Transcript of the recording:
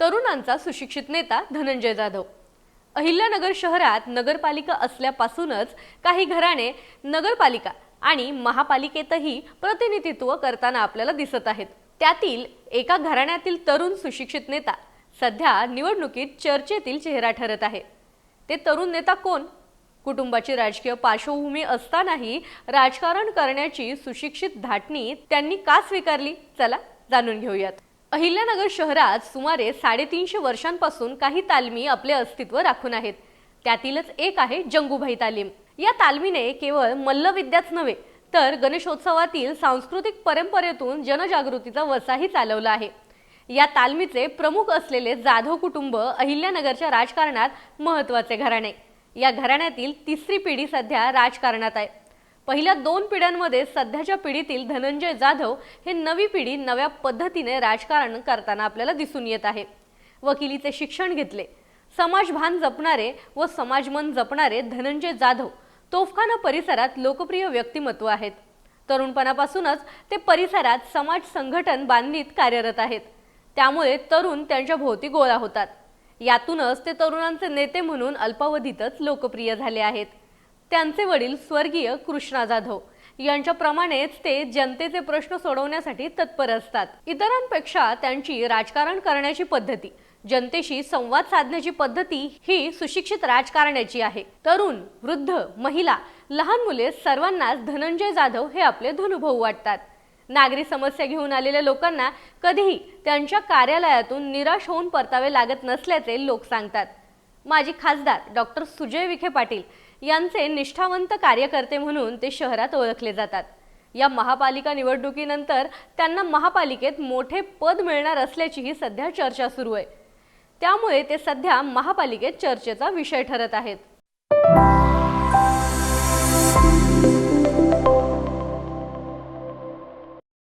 तरुणांचा सुशिक्षित नेता धनंजय जाधव. अहिल्यानगर शहरात नगरपालिका असल्यापासूनच काही घराणे नगरपालिका आणि महापालिकेतही प्रतिनिधित्व करताना आपल्याला दिसत आहेत. त्यातील एका घराण्यातील तरुण सुशिक्षित नेता सध्या निवडणुकीत चर्चेतील चेहरा ठरत आहे. ते तरुण नेता कोण? कुटुंबाची राजकीय पार्श्वभूमी असतानाही राजकारण करण्याची सुशिक्षित धाटणी त्यांनी का स्वीकारली? चला जाणून घेऊयात. अहिल्यानगर शहरात सुमारे साडेतीनशे वर्षांपासून काही तालमी आपले अस्तित्व राखून आहेत. त्यातीलच एक आहे जंगूभाई तालीम. या तालमीने केवळ मल्लविद्याच नव्हे तर गणेशोत्सवातील सांस्कृतिक परंपरेतून जनजागृतीचा वसाही चालवला आहे. या तालमीचे प्रमुख असलेले जाधव कुटुंब अहिल्यानगरच्या राजकारणात महत्त्वाचे घराणे. या घराण्यातील तिसरी पिढी सध्या राजकारणात आहे. पहिल्या दोन पिढ्यांमध्ये सध्याच्या पिढीतील धनंजय जाधव हे नवी पिढी नव्या पद्धतीने राजकारण करताना आपल्याला दिसून येत आहे. वकिलीचे शिक्षण घेतले. समाजभान जपणारे व समाजमन जपणारे धनंजय जाधव तोफखाना परिसरात लोकप्रिय व्यक्तिमत्व आहेत. तरुणपणापासूनच ते परिसरात समाज संघटन बांधणीत कार्यरत आहेत. त्यामुळे तरुण त्यांच्या भोवती गोळा होतात. यातूनच ते तरुणांचे नेते म्हणून अल्पावधीतच लोकप्रिय झाले आहेत. त्यांचे वडील स्वर्गीय कृष्णा जाधव. यांच्याप्रमाणेच ते जनतेचे प्रश्न सोडवण्यासाठी तत्पर असतात. इतरांपेक्षा त्यांची राजकारण करण्याची पद्धती जनतेशी संवाद साधण्याची पद्धती ही सुशिक्षित राजकारण्याची आहे. तरुण वृद्ध महिला लहान मुले सर्वांनाच धनंजय जाधव हे आपले धनुभाऊ वाटतात. नागरी समस्या घेऊन आलेल्या लोकांना कधीही त्यांच्या कार्यालयातून निराश होऊन परतावे लागत नसल्याचे लोक सांगतात. माजी खासदार डॉक्टर सुजय विखे पाटील यांचे निष्ठावंत कार्यकर्ते म्हणून ते शहरात ओळखले जातात. या महापालिका निवडणुकीनंतर त्यांना महापालिकेत मोठे पद मिळणार असल्याचीही सध्या चर्चा सुरू आहे. त्यामुळे ते सध्या महापालिकेत चर्चेचा विषय ठरत आहेत.